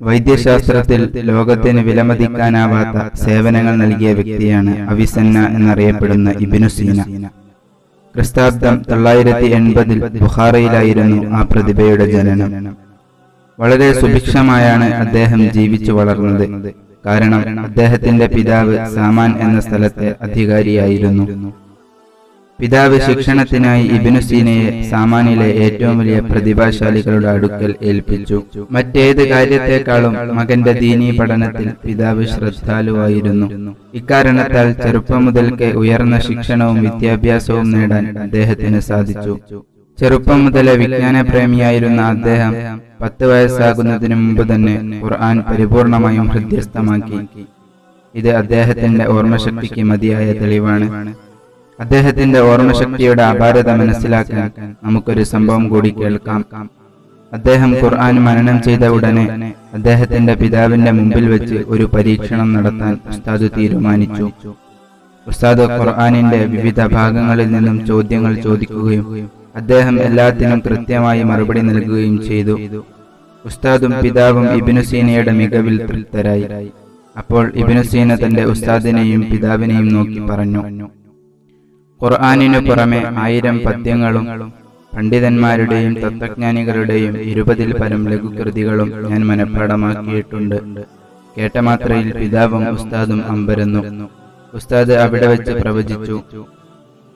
വൈദ്യശാസ്ത്രത്തിൽ ലോകത്തിന് വിലമതിക്കാനാവാത്ത സേവനങ്ങൾ നൽകിയ വ്യക്തിയാണ് അവിസന്ന എന്നറിയപ്പെടുന്ന ഇബിനു സീന ക്രിസ്താബ്ദം തൊള്ളായിരത്തി എൺപതിൽ ബുഹാറയിലായിരുന്നു ആ പ്രതിഭയുടെ ജനനം. വളരെ സുഭിക്ഷമായാണ് അദ്ദേഹം ജീവിച്ചു വളർന്നത്. കാരണം അദ്ദേഹത്തിന്റെ പിതാവ് സാമാൻ എന്ന സ്ഥലത്തെ അധികാരിയായിരുന്നു. പിതാവ് ശിക്ഷണത്തിനായി ഇബിനു സീനയെ സാമാനിലെ ഏറ്റവും വലിയ പ്രതിഭാശാലികളുടെ അടുക്കൽ ഏൽപ്പിച്ചു. മറ്റേത് കാര്യത്തെക്കാളും മകന്റെ ദീനീ പഠനത്തിൽ പിതാവ് ശ്രദ്ധാലുവായിരുന്നു. ഇക്കാരണത്താൽ ചെറുപ്പം മുതൽക്കേ ഉയർന്ന ശിക്ഷണവും വിദ്യാഭ്യാസവും നേടാൻ അദ്ദേഹത്തിന് സാധിച്ചു. ചെറുപ്പം മുതലേ വിജ്ഞാനപ്രേമിയായിരുന്ന അദ്ദേഹം പത്ത് വയസ്സാകുന്നതിനു മുമ്പ് തന്നെ ഖുർആൻ പരിപൂർണമായും ഹൃദ്യസ്ഥമാക്കി. ഇത് അദ്ദേഹത്തിന്റെ ഓർമ്മശക്തിക്ക് മതിയായ തെളിവാണ്. അദ്ദേഹത്തിന്റെ ഓർമ്മശക്തിയുടെ അപാരത മനസ്സിലാക്കാൻ നമുക്കൊരു സംഭവം കൂടി കേൾക്കാം. അദ്ദേഹം ഖുർആൻ മനനം ചെയ്ത ഉടനെ അദ്ദേഹത്തിന്റെ പിതാവിന്റെ മുമ്പിൽ വെച്ച് ഒരു പരീക്ഷണം നടത്താൻ ഉസ്താദ് തീരുമാനിച്ചു. ഉസ്താദ് ഖുർആാനിന്റെ വിവിധ ഭാഗങ്ങളിൽ നിന്നും ചോദ്യങ്ങൾ ചോദിക്കുകയും അദ്ദേഹം എല്ലാത്തിനും കൃത്യമായി മറുപടി നൽകുകയും ചെയ്തു. ഉസ്താദും പിതാവും ഇബിനുസീനയുടെ മികവിൽ തൃപ്തരായി. അപ്പോൾ ഇബിനുസീന തന്റെ ഉസ്താദിനെയും പിതാവിനെയും നോക്കി പറഞ്ഞു. ഖുർആാനിനു പുറമെ ആയിരം പദ്യങ്ങളും പണ്ഡിതന്മാരുടെയും തത്വജ്ഞാനികളുടെയും ഇരുപതിൽ പരം ലഘുകൃതികളും ഞാൻ മനഃപ്പാടമാക്കിയിട്ടുണ്ട് കേട്ടമാത്രയിൽ പിതാവും ഉസ്താദും അമ്പരന്നു. ഉസ്താദ് അവിടെ വെച്ച് പ്രവചിച്ചു.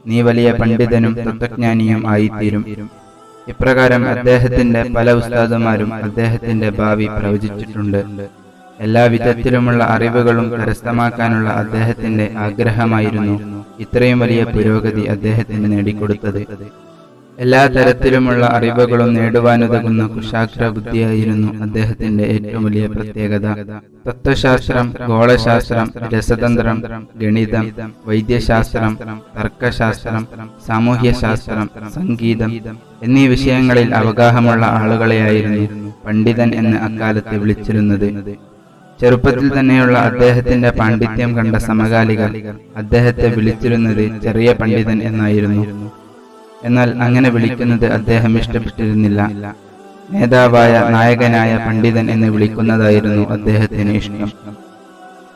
നീ വലിയ പണ്ഡിതനും തത്വജ്ഞാനിയും ആയിത്തീരും. ഇപ്രകാരം അദ്ദേഹത്തിന്റെ പല ഉസ്താദുമാരും അദ്ദേഹത്തിന്റെ ഭാവി പ്രവചിച്ചിട്ടുണ്ട്. എല്ലാ വിധത്തിലുമുള്ള അറിവുകളും കരസ്ഥമാക്കാനുള്ള അദ്ദേഹത്തിന്റെ ആഗ്രഹമായിരുന്നു. ഇത്രയും വലിയ പുരോഗതി അദ്ദേഹത്തിന് നേടിക്കൊടുത്തത്. എല്ലാ തരത്തിലുമുള്ള അറിവുകളും നേടുവാനുതകുന്ന കുശാഗ്ര ബുദ്ധിയായിരുന്നു അദ്ദേഹത്തിന്റെ ഏറ്റവും വലിയ പ്രത്യേകത. തത്വശാസ്ത്രം ഗോളശാസ്ത്രം രസതന്ത്രം ഗണിതം വൈദ്യശാസ്ത്രം തർക്കശാസ്ത്രം സാമൂഹ്യശാസ്ത്രം സംഗീതം എന്നീ വിഷയങ്ങളിൽ അവഗാഹമുള്ള ആളുകളെയായിരുന്നു പണ്ഡിതൻ എന്ന് അക്കാലത്ത് വിളിച്ചിരുന്നത്. ചെറുപ്പത്തിൽ തന്നെയുള്ള അദ്ദേഹത്തിന്റെ പാണ്ഡിത്യം കണ്ട സമകാലികർ അദ്ദേഹത്തെ വിളിച്ചിരുന്നത് ചെറിയ പണ്ഡിതൻ എന്നായിരുന്നു. എന്നാൽ അങ്ങനെ വിളിക്കുന്നത് അദ്ദേഹം ഇഷ്ടപ്പെട്ടിരുന്നില്ല. നേതാവായ നായകനായ പണ്ഡിതൻ എന്ന് വിളിക്കുന്നതായിരുന്നു അദ്ദേഹത്തിന് ഇഷ്ടം.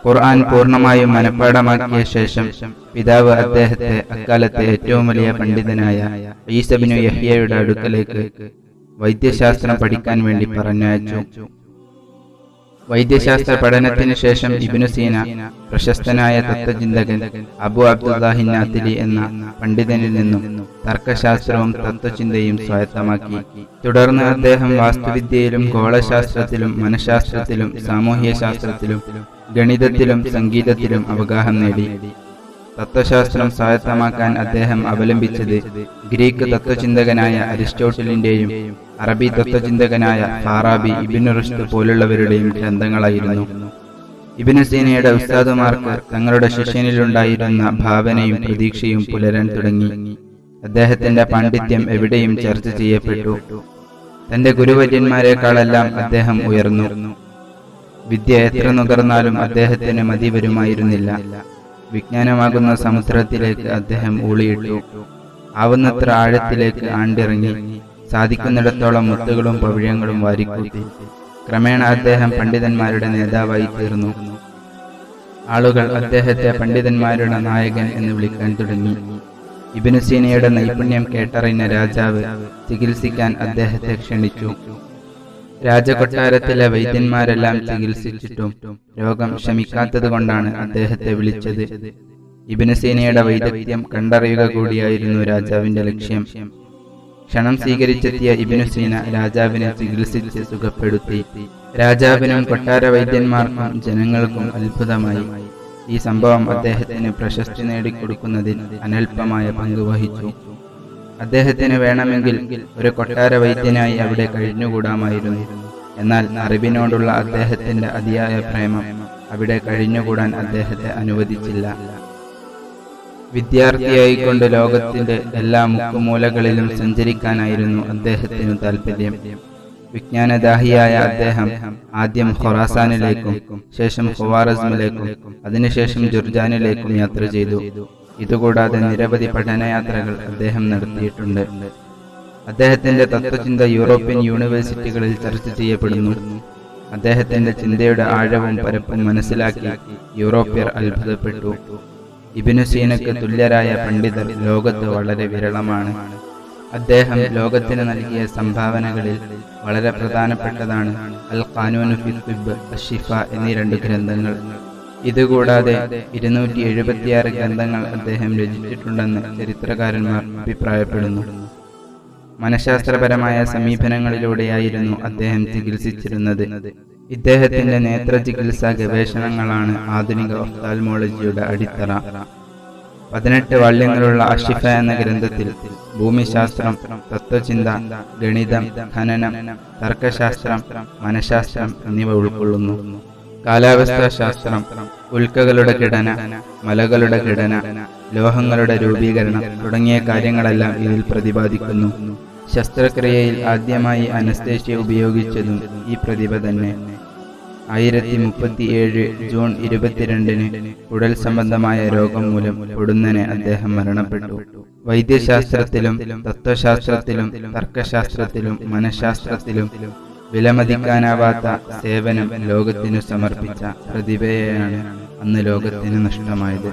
ഖുർആൻ പൂർണമായും മനഃപ്പാടമാക്കിയ ശേഷം പിതാവ് അദ്ദേഹത്തെ അക്കാലത്തെ ഏറ്റവും വലിയ പണ്ഡിതനായ ഈസബിനു യഹിയയുടെ അടുക്കലേക്ക് വൈദ്യശാസ്ത്രം പഠിക്കാൻ വേണ്ടി പറഞ്ഞയച്ചു. വൈദ്യശാസ്ത്ര പഠനത്തിന് ശേഷം ഇബിനു സീന പ്രശസ്തനായ തത്വചിന്തകൻ അബു അബ്ദുല്ലാഹി നാത്തിലി എന്ന പണ്ഡിതനിൽ നിന്നും തർക്കശാസ്ത്രവും തത്വചിന്തയും സ്വായത്തമാക്കി. തുടർന്ന് അദ്ദേഹം വാസ്തുവിദ്യയിലും ഗോളശാസ്ത്രത്തിലും മനഃശാസ്ത്രത്തിലും സാമൂഹ്യശാസ്ത്രത്തിലും ഗണിതത്തിലും സംഗീതത്തിലും അവഗാഹം നേടി. തത്വശാസ്ത്രം സ്വായത്തമാക്കാൻ അദ്ദേഹം അവലംബിച്ചത് ഗ്രീക്ക് തത്വചിന്തകനായ അരിസ്റ്റോട്ടലിന്റെയും അറബി തത്വചിന്തകനായ ഫാറാബി ഇബിനു റുഷ്ദ് പോലുള്ളവരുടെയും ഗ്രന്ഥങ്ങളായിരുന്നു. ഇബിനു സീനയുടെ ഉസ്താദുമാർക്ക് തങ്ങളുടെ ശിഷ്യനിലുണ്ടായിരുന്ന ഭാവനയും പ്രതീക്ഷയും പുലരാൻ തുടങ്ങി. അദ്ദേഹത്തിന്റെ പാണ്ഡിത്യം എവിടെയും ചർച്ച ചെയ്യപ്പെട്ടു. തന്റെ ഗുരുവര്യന്മാരെക്കാളെല്ലാം അദ്ദേഹം ഉയർന്നു. വിദ്യ എത്ര നുകർന്നാലും അദ്ദേഹത്തിന് മതി വരുമായിരുന്നില്ല വിജ്ഞാനമാകുന്ന സമുദ്രത്തിലേക്ക് അദ്ദേഹം ഊളിയിട്ടു. ആവുന്നത്ര ആഴത്തിലേക്ക് ആണ്ടിറങ്ങി. സാധിക്കുന്നിടത്തോളം മുത്തുകളും പവിഴങ്ങളും വാരിക്കൂട്ടി. ക്രമേണ അദ്ദേഹം പണ്ഡിതന്മാരുടെ നേതാവായി തീർന്നു. ആളുകൾ അദ്ദേഹത്തെ പണ്ഡിതന്മാരുടെ നായകൻ എന്ന് വിളിക്കാൻ തുടങ്ങി. ഇബിനുസീനയുടെ നൈപുണ്യം കേട്ടറിഞ്ഞ രാജാവ് ചികിത്സിക്കാൻ അദ്ദേഹത്തെ ക്ഷണിച്ചു. രാജകൊട്ടാരത്തിലെ വൈദ്യന്മാരെല്ലാം ചികിത്സിച്ചിട്ടും രോഗം ശമിക്കാത്തത് കൊണ്ടാണ് അദ്ദേഹത്തെ വിളിച്ചത്. ഇബിനസേനയുടെ വൈദഗ്ധ്യം കണ്ടറിയുക കൂടിയായിരുന്നു രാജാവിന്റെ ലക്ഷ്യം. ക്ഷണം സ്വീകരിച്ചെത്തിയ ഇബിനുസീന രാജാവിനെ ചികിത്സിച്ച് സുഖപ്പെടുത്തി. രാജാവിനും കൊട്ടാര വൈദ്യന്മാർക്കും ജനങ്ങൾക്കും അത്ഭുതമായി. ഈ സംഭവം അദ്ദേഹത്തിന് പ്രശസ്തി നേടിക്കൊടുക്കുന്നതിൽ അനൽപമായ പങ്ക് വഹിച്ചു. അദ്ദേഹത്തിന് വേണമെങ്കിൽ ഒരു കൊട്ടാര വൈദ്യനായി അവിടെ കഴിഞ്ഞുകൂടാമായിരുന്നു. എന്നാൽ അറിവിനോടുള്ള അദ്ദേഹത്തിന്റെ അതിയായ പ്രേമം അവിടെ കഴിഞ്ഞുകൂടാൻ അദ്ദേഹത്തെ അനുവദിച്ചില്ല. വിദ്യാർത്ഥിയായിക്കൊണ്ട് ലോകത്തിന്റെ എല്ലാ മുക്കുമൂലകളിലും സഞ്ചരിക്കാനായിരുന്നു അദ്ദേഹത്തിന് താല്പര്യം വിജ്ഞാനദാഹിയായ അദ്ദേഹം ആദ്യം ഖൊറാസാനിലേക്കും ശേഷം ഖുവാറസ്മിലേക്കും അതിനുശേഷം ജുർജാനിലേക്കും യാത്ര ചെയ്തു. ഇതുകൂടാതെ നിരവധി പഠനയാത്രകൾ അദ്ദേഹം നടത്തിയിട്ടുണ്ട്. അദ്ദേഹത്തിന്റെ തത്വചിന്ത യൂറോപ്യൻ യൂണിവേഴ്സിറ്റികളിൽ ചർച്ച ചെയ്യപ്പെടുന്നു. അദ്ദേഹത്തിന്റെ ചിന്തയുടെ ആഴവും പരപ്പും മനസ്സിലാക്കി യൂറോപ്യർ അത്ഭുതപ്പെട്ടു. ഇബിനുസീനക്ക് തുല്യരായ പണ്ഡിതർ ലോകത്ത് വളരെ വിരളമാണ്. അദ്ദേഹം ലോകത്തിന് നൽകിയ സംഭാവനകളിൽ വളരെ പ്രധാനപ്പെട്ടതാണ് അൽ ഖാനൂനു ഫി തിബ് അഷിഫ എന്നീ രണ്ട് ഗ്രന്ഥങ്ങൾ. ഇതുകൂടാതെ ഇരുന്നൂറ്റി എഴുപത്തിയാറ് ഗ്രന്ഥങ്ങൾ അദ്ദേഹം രചിച്ചിട്ടുണ്ടെന്ന് ചരിത്രകാരന്മാർ അഭിപ്രായപ്പെടുന്നു. മനഃശാസ്ത്രപരമായ സമീപനങ്ങളിലൂടെയായിരുന്നു അദ്ദേഹം ചികിത്സിച്ചിരുന്നത്. ഇദ്ദേഹത്തിന്റെ നേത്ര ചികിത്സാ ഗവേഷണങ്ങളാണ് ആധുനിക ഒഫ്താൽമോളജിയുടെ അടിത്തറ. പതിനെട്ട് വള്യങ്ങളുള്ള അഷിഫ എന്ന ഗ്രന്ഥത്തിൽ ഭൂമിശാസ്ത്രം തത്വചിന്ത ഗണിതം ഖനനം തർക്കശാസ്ത്രം മനഃശാസ്ത്രം എന്നിവ ഉൾക്കൊള്ളുന്നു. കാലാവസ്ഥാ ശാസ്ത്രം ഉൽക്കകളുടെ ഘടന മലകളുടെ ഘടന ലോഹങ്ങളുടെ രൂപീകരണം തുടങ്ങിയ കാര്യങ്ങളെല്ലാം ഇതിൽ പ്രതിപാദിക്കുന്നു. ശസ്ത്രക്രിയയിൽ ആദ്യമായി അനസ്തേഷ്യ ഉപയോഗിച്ചതും ഈ പ്രതിഭ തന്നെ. ആയിരത്തി മുപ്പത്തിയേഴ് ജൂൺ ഇരുപത്തിരണ്ടിന് ഉടൽ സംബന്ധമായ രോഗം മൂലം പൊടുന്നനെ അദ്ദേഹം മരണപ്പെട്ടു. വൈദ്യശാസ്ത്രത്തിലും തത്വശാസ്ത്രത്തിലും തർക്കശാസ്ത്രത്തിലും മനഃശാസ്ത്രത്തിലും വിലമതിക്കാനാവാത്ത സേവനം ലോകത്തിനു സമർപ്പിച്ച പ്രതിഭയെയാണ് അന്ന് ലോകത്തിന് നഷ്ടമായത്.